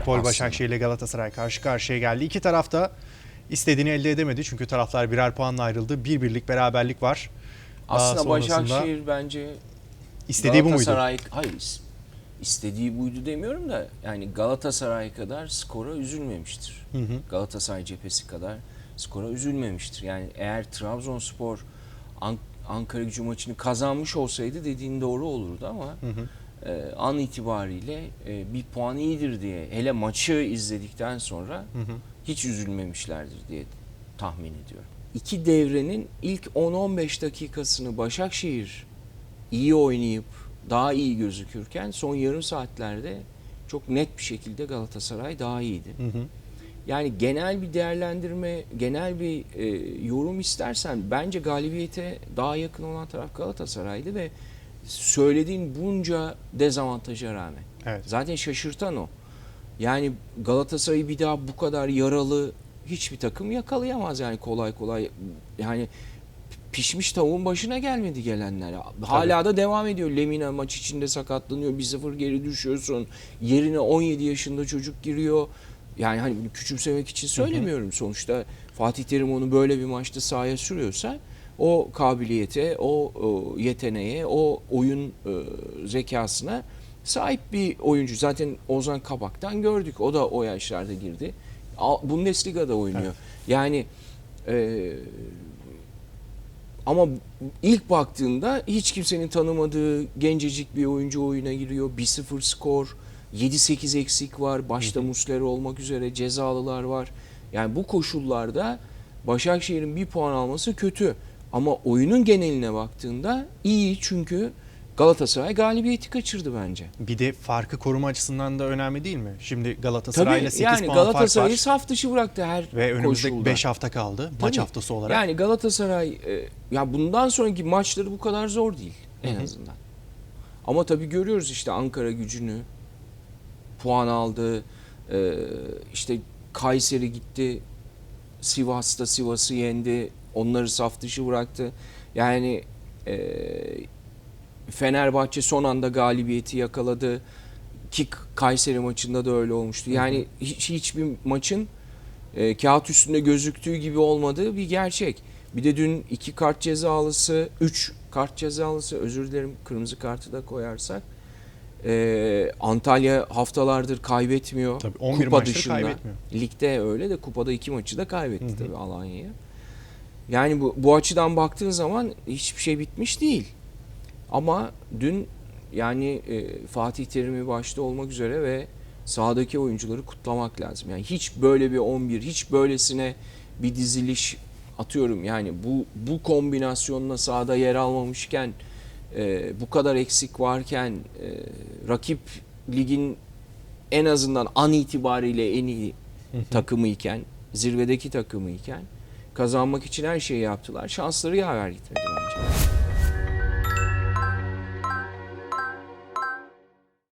Aslında. Başakşehir ile Galatasaray karşı karşıya geldi. İki taraf da istediğini elde edemedi. Çünkü taraflar birer puanla ayrıldı. Bir birlik beraberlik var. Daha Aslında sonrasında Başakşehir bence istediği bu muydu? Galatasaray hayır is- istediği buydu demiyorum da yani Galatasaray kadar skora üzülmemiştir. Hı hı. Galatasaray cephesi kadar skora üzülmemiştir. Yani eğer Trabzonspor An- Ankara gücü maçını kazanmış olsaydı dediğin doğru olurdu ama Hı hı. E, an itibariyle e, bir puan iyidir diye hele maçı izledikten sonra Hı hı. hiç üzülmemişlerdir diye tahmin ediyorum. İki devrenin ilk 10-15 dakikasını Başakşehir iyi oynayıp daha iyi gözükürken son yarım saatlerde çok net bir şekilde Galatasaray daha iyiydi. Hı hı. Yani genel bir değerlendirme, genel bir e, yorum istersen bence galibiyete daha yakın olan taraf Galatasaray'dı ve söylediğin bunca dezavantaja rağmen. Evet. Zaten şaşırtan o. Yani Galatasaray'ı bir daha bu kadar yaralı hiçbir takım yakalayamaz yani kolay kolay. Yani pişmiş tavuğun başına gelmedi gelenler. Hala da devam ediyor. Lemina maç içinde sakatlanıyor. 1-0 geri düşüyorsun. Yerine 17 yaşında çocuk giriyor. Yani hani küçümsemek için söylemiyorum. Sonuçta Fatih Terim onu böyle bir maçta sahaya sürüyorsa o kabiliyete, o, o yeteneğe, o oyun e, zekasına sahip bir oyuncu. Zaten Ozan Kabak'tan gördük. O da o yaşlarda girdi. Bundesliga'da oynuyor. Evet. Yani e, ama ilk baktığında hiç kimsenin tanımadığı gencecik bir oyuncu oyuna giriyor. 1-0 skor, 7-8 eksik var. Başta Muslera olmak üzere cezalılar var. Yani bu koşullarda Başakşehir'in bir puan alması kötü. Ama oyunun geneline baktığında iyi çünkü Galatasaray galibiyeti kaçırdı bence. Bir de farkı koruma açısından da önemli değil mi? Şimdi Galatasaray ile Tabii 8 yani puan fark Galatasaray'ı var. saf dışı bıraktı her Ve önümüzdeki koşulda. 5 hafta kaldı. Maç Tabii. haftası olarak. Yani Galatasaray e, ya bundan sonraki maçları bu kadar zor değil en Hı hı. azından. Ama tabii görüyoruz işte Ankara gücünü puan aldı. E, işte Kayseri gitti. Sivas'ta Sivas'ı yendi. Onları saf dışı bıraktı. Yani e, Fenerbahçe son anda galibiyeti yakaladı. Ki Kayseri maçında da öyle olmuştu. Yani hiç hiçbir maçın e, kağıt üstünde gözüktüğü gibi olmadığı bir gerçek. Bir de dün iki kart cezalısı, üç kart cezalısı, özür dilerim kırmızı kartı da koyarsak. e, Antalya haftalardır kaybetmiyor. Tabii 11 maçtır kaybetmiyor. Ligde öyle de kupada iki maçı da kaybetti Hı hı. tabii Alanya'ya. Yani bu, bu açıdan baktığın zaman hiçbir şey bitmiş değil. Ama dün yani e, Fatih Terim'i başta olmak üzere ve sahadaki oyuncuları kutlamak lazım. Yani hiç böyle bir 11, hiç böylesine bir diziliş atıyorum. Yani bu bu kombinasyonla sahada yer almamışken e, bu kadar eksik varken e, rakip ligin en azından an itibariyle en iyi takımı iken, zirvedeki takımı iken kazanmak için her şeyi yaptılar. Şansları yaver gitmedi bence.